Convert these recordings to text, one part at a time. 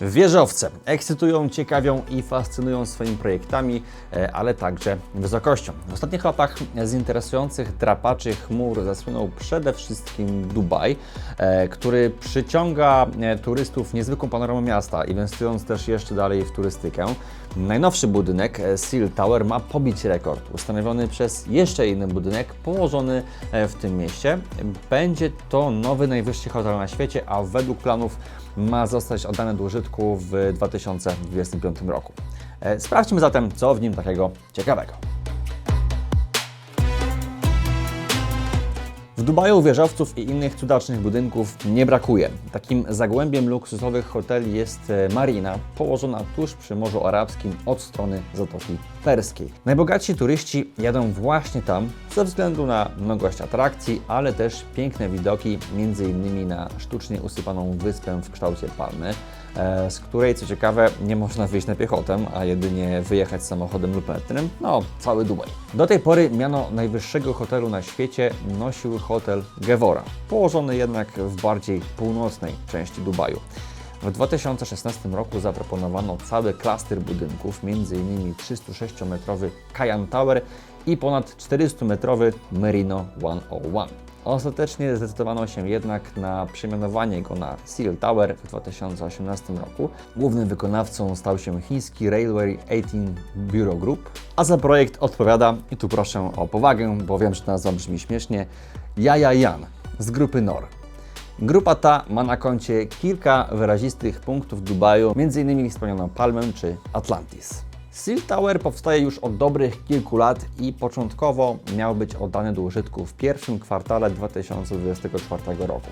Wieżowce ekscytują, ciekawią i fascynują swoimi projektami, e, ale także wysokością. W ostatnich latach z interesujących drapaczy chmur zasłynął przede wszystkim Dubaj, e, który przyciąga e, turystów niezwykłą panoramą miasta, inwestując też jeszcze dalej w turystykę. Najnowszy budynek Seal Tower ma pobić rekord ustanowiony przez jeszcze inny budynek położony w tym mieście. Będzie to nowy najwyższy hotel na świecie, a według planów ma zostać oddany do użytku w 2025 roku. E, Sprawdźmy zatem, co w nim takiego ciekawego. W Dubaju wieżowców i innych cudacznych budynków nie brakuje. Takim zagłębiem luksusowych hoteli jest e, Marina, położona tuż przy Morzu Arabskim od strony Zatoki Perskiej. Najbogatsi turyści jadą właśnie tam ze względu na mnogość atrakcji, ale też piękne widoki, m.in. na sztucznie usypaną wyspę w kształcie palmy, e, z której co ciekawe nie można wyjść na piechotę, a jedynie wyjechać samochodem lub metrem. No, cały Dubaj. Do tej pory miano najwyższego hotelu na świecie nosił hotel Gevora, położony jednak w bardziej północnej części Dubaju. W 2016 roku zaproponowano cały klaster budynków, m.in. 306-metrowy Kayan Tower i ponad 400-metrowy Merino 101. Ostatecznie zdecydowano się jednak na przemianowanie go na Seal Tower w 2018 roku. Głównym wykonawcą stał się chiński Railway 18 Bureau Group, a za projekt odpowiada, i tu proszę o powagę, bo wiem, że nazwa brzmi śmiesznie, Jaja Jan z grupy NOR. Grupa ta ma na koncie kilka wyrazistych punktów Dubaju, m.in. wspomnianą Palmę czy Atlantis. Seal Tower powstaje już od dobrych kilku lat i początkowo miał być oddany do użytku w pierwszym kwartale 2024 roku.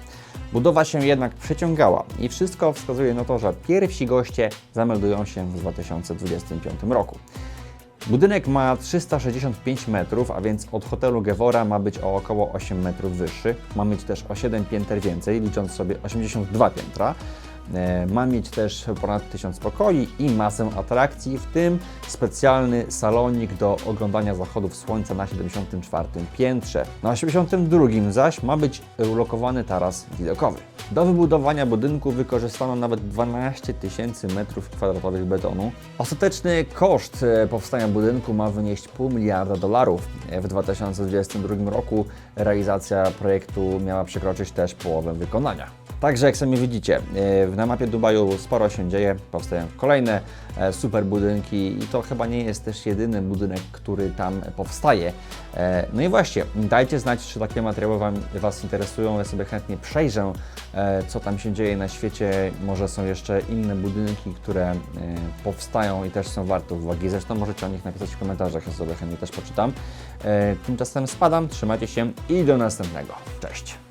Budowa się jednak przeciągała i wszystko wskazuje na to, że pierwsi goście zameldują się w 2025 roku. Budynek ma 365 metrów, a więc od hotelu Gevora ma być o około 8 metrów wyższy. Ma mieć też o 7 pięter więcej, licząc sobie 82 piętra. E, Ma mieć też ponad 1000 pokoi i masę atrakcji, w tym specjalny salonik do oglądania zachodów słońca na 74 piętrze. Na 82 zaś ma być ulokowany taras widokowy. Do wybudowania budynku wykorzystano nawet 12 tysięcy metrów kwadratowych betonu. Ostateczny koszt e, powstania budynku ma wynieść pół miliarda dolarów. E, W 2022 roku realizacja projektu miała przekroczyć też połowę wykonania. Także jak sami widzicie, e, na mapie Dubaju sporo się dzieje, powstają kolejne e, super budynki i to chyba nie jest też jedyny budynek, który tam powstaje. E, No i właśnie, dajcie znać, czy takie materiały wam, Was interesują, ja sobie chętnie przejrzę, co tam się dzieje na świecie. Może są jeszcze inne budynki, które powstają i też są warte uwagi. Zresztą możecie o nich napisać w komentarzach, ja sobie chętnie też poczytam. Tymczasem spadam, trzymajcie się i do następnego. Cześć!